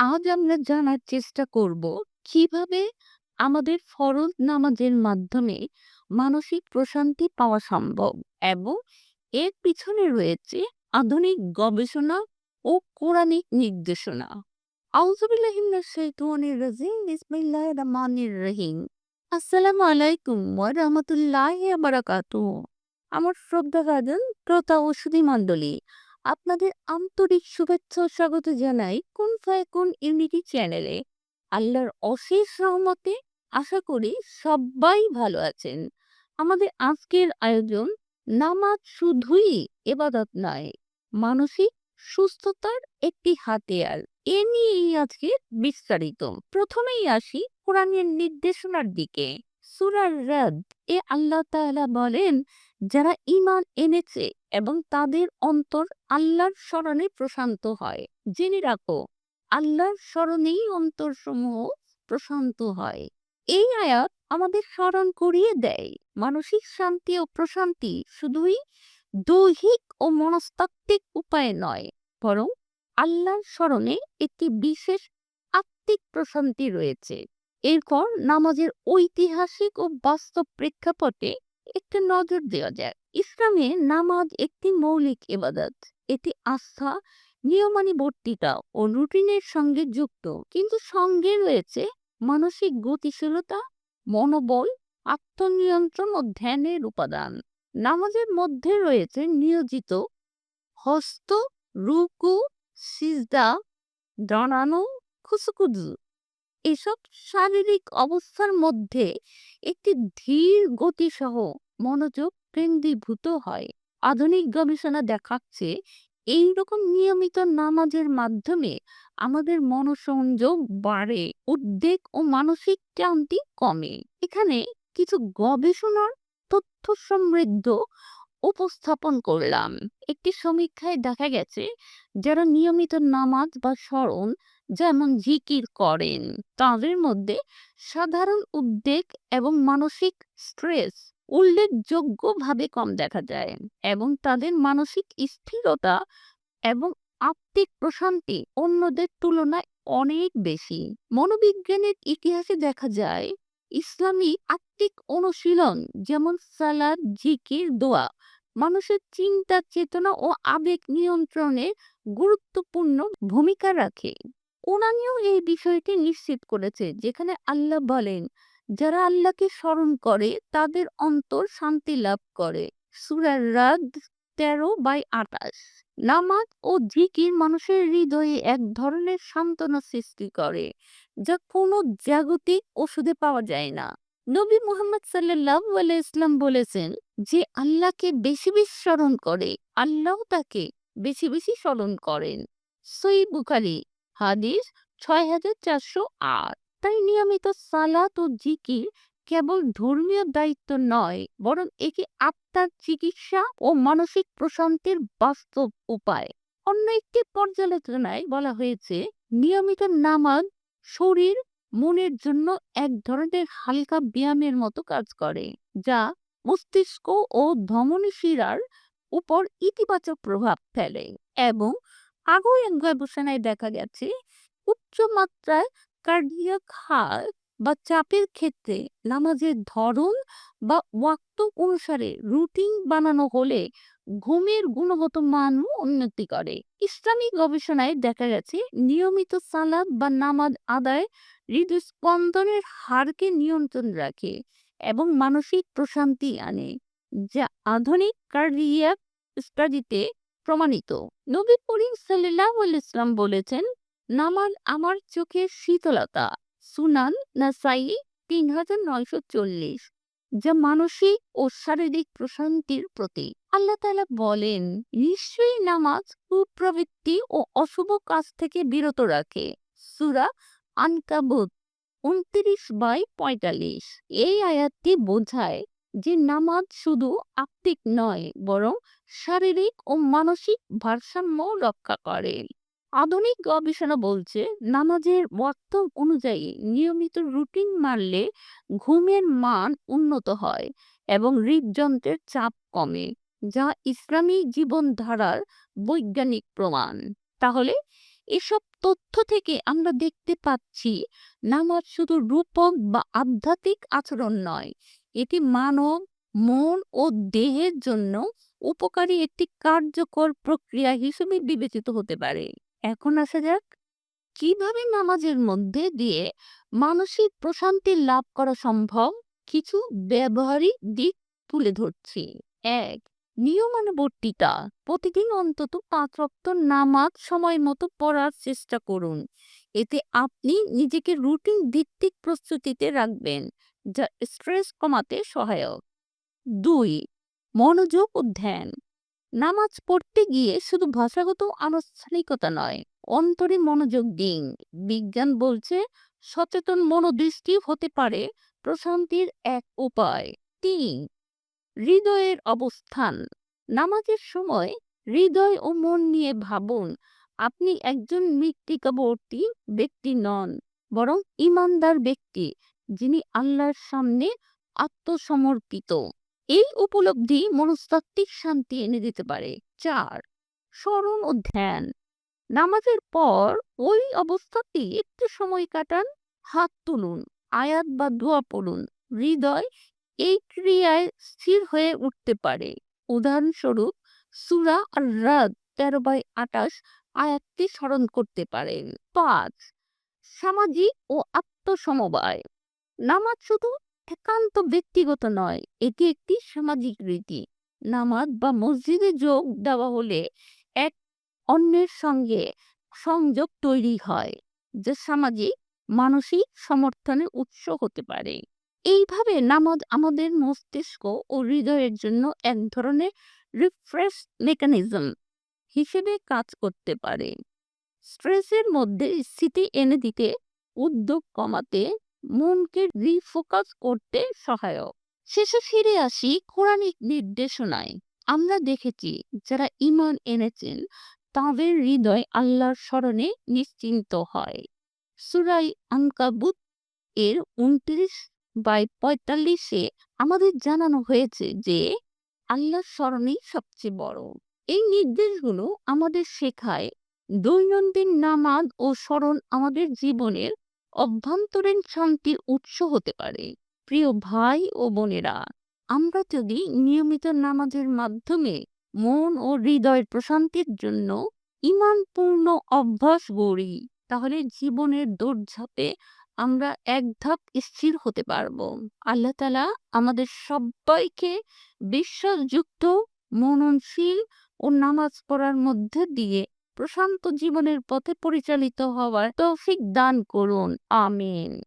আজ আমরা জানার চেষ্টা করব কীভাবে আমাদের ফরজ নামাজের মাধ্যমে মানসিক প্রশান্তি পাওয়া সম্ভব এবং এর পিছনে রয়েছে আধুনিক গবেষণা ও কোরআনিক নির্দেশনা। আমার শ্রদ্ধা ভাজন শ্রোতা ও সুধী মণ্ডলী আপনাদের আন্তরিক শুভেচ্ছা স্বাগত জানাই কোন ফায়াকুন ইউনিটি চ্যানেলে। আল্লাহর অশেষ রহমতে আশা করি সবাই ভালো আছেন। আমাদের আজকের আয়োজন নামাজ শুধুই এবাদত নয়, মানসিক সুস্থতার একটি হাতিয়ার। এ নিয়েই আজকে বিস্তারিত। প্রথমেই আসি কোরআনের নির্দেশনার দিকে। সুরার রাদ এ আল্লাহ তাআলা বলেন, যারা ঈমান এনেছে এবং তাদের অন্তর আল্লাহর স্মরণে প্রশান্ত হয়। জেনে রাখো, আল্লাহর স্মরণেই অন্তরসমূহ প্রশান্ত হয়। এই আয়াত আমাদের স্মরণ করিয়ে দেয়। মানসিক শান্তি ও প্রশান্তি শুধুই দৈহিক ও মনস্তাত্ত্বিক উপায়ে নয়, বরং আল্লাহর স্মরণে একটি বিশেষ আত্মিক প্রশান্তি রয়েছে। এরপর নামাজের ঐতিহাসিক ও বাস্তব প্রেক্ষাপটে একটু নজর দেওয়া যাক। ইসলামে নামাজ একটি মৌলিক ইবাদত। এটি আস্থা, নিয়মানুবর্তিতা ও রুটিনের সঙ্গে যুক্ত। কিন্তু সঙ্গে রয়েছে মানসিক গতিশীলতা, মনোবল, আত্মনিয়ন্ত্রণ ও ধ্যানের উপাদান। নামাজের মধ্যে রয়েছে নিয়োজিত, হস্ত, রুকু, সিজদা, দাঁড়ানো, খুসুকুজু। এসব শারীরিক অবস্থার মধ্যে একটি ধীর গতিসহ মনোযোগ কেন্দ্রীভূত হয়। আধুনিক গবেষণা দেখাচ্ছে এই রকম নিয়মিত নামাজের মাধ্যমে আমাদের মনোসংযোগ বাড়ে, উদ্বেগ ও মানসিক ক্লান্তি কমে। এখানে কিছু গবেষণার তথ্য সমৃদ্ধ উপস্থাপন করলাম। একটি সমীক্ষায় দেখা গেছে, যারা নিয়মিত নামাজ বা স্মরণ, যেমন জিকির করেন, তাদের মধ্যে সাধারণ উদ্বেগ এবং মানসিক স্ট্রেস উল্লেখযোগ্যভাবে কম দেখা যায় এবং তাদের মানসিক স্থিরতা এবং আত্মিক প্রশান্তি অন্যদের তুলনায় অনেক বেশি। মনোবিজ্ঞানের ইতিহাসে দেখা যায় ইসলামী আত্মিক অনুশীলন, যেমন সালাদ, জিকির, দোয়া। মানুষের চিন্তা, চেতনা ও আবেগ নিয়ন্ত্রণে গুরুত্বপূর্ণ ভূমিকা রাখে। কোরআনীয় এই বিষয়টি নিশ্চিত করেছে, যেখানে আল্লাহ বলেন, যারা আল্লাহকে স্মরণ করে, তাদের অন্তর শান্তি লাভ করে। সুরার রাদ তেরো বাই আটাশ নামাজ ও জিকির মানুষের হৃদয়ে এক ধরনের সান্ত্বনা সৃষ্টি করে, যা কোনো জাগতিক ওষুধে পাওয়া যায় না। নবী মুহাম্মদ সাল্লাহ ইসলাম বলেছেন যে, আল্লাহকে বেশি বেশি স্মরণ করে, আল্লাহ তাকে বেশি বেশি স্মরণ করেন। সই বুখারি, হাদিস ছয় হাজার চারশো আট। তাই নিয়মিত সালাত ও জিকির কেবল ধর্মীয় দায়িত্ব নয়, বরং একে আত্মার চিকিৎসা ও মানসিক প্রশান্তির বাস্তব উপায়। অন্য একটি পর্যালোচনায় বলা হয়েছে, নিয়মিত নামাজ শরীর, মনের জন্য এক ধরনের হালকা ব্যায়ামের মতো কাজ করে, যা মস্তিষ্ক ও ধমনী শিরার উপর ইতিবাচক প্রভাব ফেলে এবং আগেও গবেষণায় দেখা গেছে, উচ্চ মাত্রায় কার্ডিয়াক হার বা চাপের ক্ষেত্রে নামাজের ধরন বা ওয়াক্ত অনুসারে রুটিন বানানো হলে ঘুমের গুণগত মানও উন্নতি করে। ইসলামী গবেষণায় দেখা গেছে, নিয়মিত সালাদ বা নামাজ আদায় হৃদস্পন্দনের হারকে নিয়ন্ত্রণ রাখে এবং মানসিক প্রশান্তি আনে, যা আধুনিক কার্ডিয়াক স্টাডিতে প্রমাণিত। নবী করিম সাল্লাহ ইসলাম বলেছেন, নামাজ আমার চোখের শীতলতা সুনান নাসাই তিন হাজার নয়শো চল্লিশ, যা মানসিক ও শারীরিক প্রশান্তির প্রতীক। আল্লাহ তালা বলেন, নিশ্চয়ই নামাজ কুপ্রবৃত্তি ও অশুভ কাজ থেকে বিরত রাখে। সুরা আনকাবুত, উনত্রিশ বাই পঁয়তাল্লিশ। এই আয়াতটি বোঝায় যে নামাজ শুধু আত্মিক নয়, বরং শারীরিক ও মানসিক ভারসাম্য রক্ষা করে। আধুনিক গবেষণা বলছে, নামাজের ওয়াক্ত অনুযায়ী নিয়মিত রুটিন মানলে ঘুমের মান উন্নত হয় এবং হৃদযন্ত্রের চাপ কমে, যা ইসলামী জীবনধারার বৈজ্ঞানিক প্রমাণ। তাহলে এসব তথ্য থেকে আমরা দেখতে পাচ্ছি, নামাজ শুধু রূপক বা আধ্যাত্মিক আচরণ নয়, এটি মানব, মন ও দেহের জন্য উপকারী একটি কার্যকর প্রক্রিয়া হিসেবে বিবেচিত হতে পারে। এখন আসা যাক। কীভাবে নামাজের মধ্যে দিয়ে মানসিক প্রশান্তি লাভ করা সম্ভব? কিছু ব্যবহারিক দিক তুলে ধরছি। এক, নিয়মানুবর্তিতা। প্রতিদিন অন্তত পাঁচ রক্ত নামাজ সময় মতো পড়ার চেষ্টা করুন। এতে আপনি নিজেকে রুটিন ভিত্তিক প্রস্তুতিতে রাখবেন, যা স্ট্রেস কমাতে সহায়ক। দুই, মনোযোগ ও ধ্যান। নামাজ পড়তে গিয়ে শুধু ভাষাগত আনুষ্ঠানিকতা নয়, অন্তরে মনোযোগ দিন। বিজ্ঞান বলছে সচেতন মনোদৃষ্টি হতে পারে প্রশান্তির এক উপায়। তিন, হৃদয়ের অবস্থান। নামাজের সময় হৃদয় ও মন নিয়ে ভাবুন, আপনি একজন মৃত্তিকাবর্তী ব্যক্তি নন, বরং ইমানদার ব্যক্তি, যিনি আল্লাহর সামনে আত্মসমর্পিত। এই উপলব্ধি মনস্তাত্ত্বিক শান্তি এনে দিতে পারে। চার, স্মরণ ও ধ্যান। নামাজের পর ওই অবস্থাতে একটু সময় কাটান, হাত তুলুন, আয়াত বা দোয়া পড়ুন। হৃদয় এই ক্রিয়ায় স্থির হয়ে উঠতে পারে। উদাহরণস্বরূপ, সুরা আর রাত তেরো বাই আটাশ আয়াতটি স্মরণ করতে পারেন। পাঁচ, সামাজিক ও আত্মসমবায়। নামাজ শুধু একান্ত ব্যক্তিগত নয়, এটি একটি সামাজিক রীতি। নামাজ বা মসজিদে যোগ দেওয়া হলে এক অন্যের সঙ্গে সংযোগ তৈরি হয়, যা সামাজিক, মানসিক সমর্থনের উৎস হতে পারে। এইভাবে নামাজ আমাদের মস্তিষ্ক ও হৃদয়ের জন্য এক ধরনের রিফ্রেশ মেকানিজম হিসেবে কাজ করতে পারে। স্ট্রেসের মধ্যে স্থিতি এনে দিতে উদ্যোগ কমাতে মনকে রিফোকাস করতে সহায়ক। শেষে ফিরে আসি কোরআনিক নির্দেশনায়। আমরা দেখেছি, যারা ইমান এনেছেন, তাদের হৃদয় আল্লাহর স্মরণে নিশ্চিন্ত হয়। সুরাই আনকাবুত এর উনত্রিশ বাই পঁয়তাল্লিশে আমাদের জানানো হয়েছে যে, আল্লাহর স্মরণই সবচেয়ে বড়। এই নির্দেশগুলো আমাদের শেখায় দৈনন্দিন নামাজ ও স্মরণ আমাদের জীবনের অভ্যন্তরীণ শান্তির উৎস হতে পারে। প্রিয় ভাই ও বোনেরা, আমরা যদি নিয়মিত নামাজের মাধ্যমে মন ও হৃদয়ের প্রশান্তির জন্য ইমানপূর্ণ অভ্যাস গড়ি, তাহলে জীবনের দৌড়ঝাঁপে আমরা এক ধাপ স্থির হতে পারব। আল্লাহ তালা আমাদের সবাইকে বিশ্বাসযুক্ত মননশীল ও নামাজ পড়ার মধ্যে দিয়ে প্রশান্ত জীবনের পথে পরিচালিত হওয়ার তৌফিক দান করুন। আমিন।